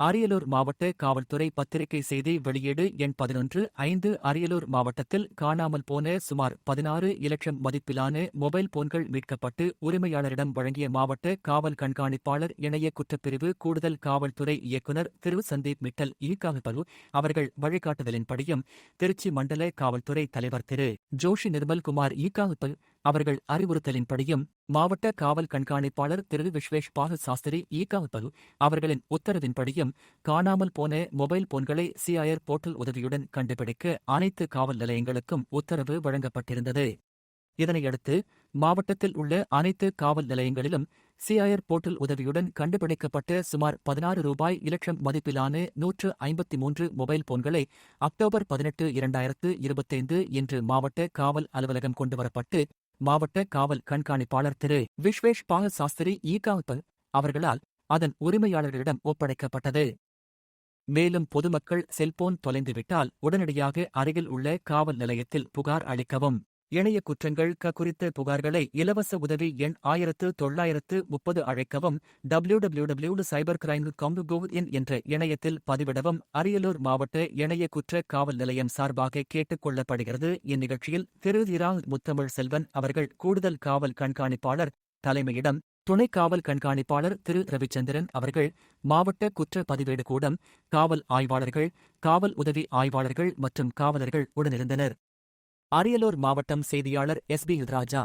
அரியலூர் மாவட்ட காவல்துறை பத்திரிகை செய்தி வெளியீடு எண் பதினொன்று ஐந்து அரியலூர் மாவட்டத்தில் காணாமல் போன சுமார் பதினாறு இலட்சம் மதிப்பிலான மொபைல் போன்கள் மீட்கப்பட்டு உரிமையாளரிடம் வழங்கிய மாவட்ட காவல் கண்காணிப்பாளர் இணைய குற்றப்பிரிவு கூடுதல் காவல்துறை இயக்குநர் திரு சந்தீப் மிட்டல் ஈகாமிபலு அவர்கள் வழிகாட்டுதலின்படியும் திருச்சி மண்டல காவல்துறை தலைவர் திரு ஜோஷி நிர்மல்குமார் ஈகாமிபல் அவர்கள் அறிவுறுத்தலின்படியும் மாவட்ட காவல் கண்காணிப்பாளர் திரு. விஸ்வேஷ் பாகு சாஸ்திரி ஈகாவிபரு அவர்களின் உத்தரவின்படியும் காணாமல் போன மொபைல் போன்களை சிஐஆர் போர்ட்டல் உதவியுடன் கண்டுபிடிக்க அனைத்து காவல் நிலையங்களுக்கும் உத்தரவு வழங்கப்பட்டிருந்தது. இதனையடுத்து மாவட்டத்தில் உள்ள அனைத்து காவல் நிலையங்களிலும் சிஐஆர் போர்ட்டல் உதவியுடன் கண்டுபிடிக்கப்பட்ட சுமார் பதினாறு ரூபாய் இலட்சம் மதிப்பிலான நூற்று ஐம்பத்தி மூன்று மொபைல் போன்களை அக்டோபர் பதினெட்டு இரண்டாயிரத்து இருபத்தைந்து இன்று மாவட்ட காவல் அலுவலகம் கொண்டுவரப்பட்டு மாவட்ட காவல் கண்காணிப்பாளர் திரு. விஸ்வேஷ் பாக சாஸ்திரி ஈகாவிப்பல் அவர்களால் அதன் உரிமையாளர்களிடம் ஒப்படைக்கப்பட்டது. மேலும் பொதுமக்கள் செல்போன் தொலைந்துவிட்டால் உடனடியாக அருகில் உள்ள காவல் நிலையத்தில் புகார் அளிக்கவும். இணைய குற்றங்கள் க குறித்த புகார்களை இலவச உதவி எண் ஆயிரத்து தொள்ளாயிரத்து முப்பது அழைக்கவும் W W W cyber crime com in என்ற இணையத்தில் பதிவிடவும் அரியலூர் மாவட்ட இணைய குற்ற காவல் நிலையம் சார்பாக கேட்டுக் கொள்ளப்படுகிறது. இந்நிகழ்ச்சியில் திரு இரா முத்தமிழ் செல்வன் அவர்கள் கூடுதல் காவல் கண்காணிப்பாளர் தலைமையிடம் துணை காவல் கண்காணிப்பாளர் திரு ரவிச்சந்திரன் அவர்கள் மாவட்ட குற்ற பதிவேடு கூடம் காவல் ஆய்வாளர்கள் காவல் உதவி ஆய்வாளர்கள் மற்றும் காவலர்கள் உடனிருந்தனர். அரியலூர் மாவட்டம் செய்தியாளர் எஸ் பி ராஜா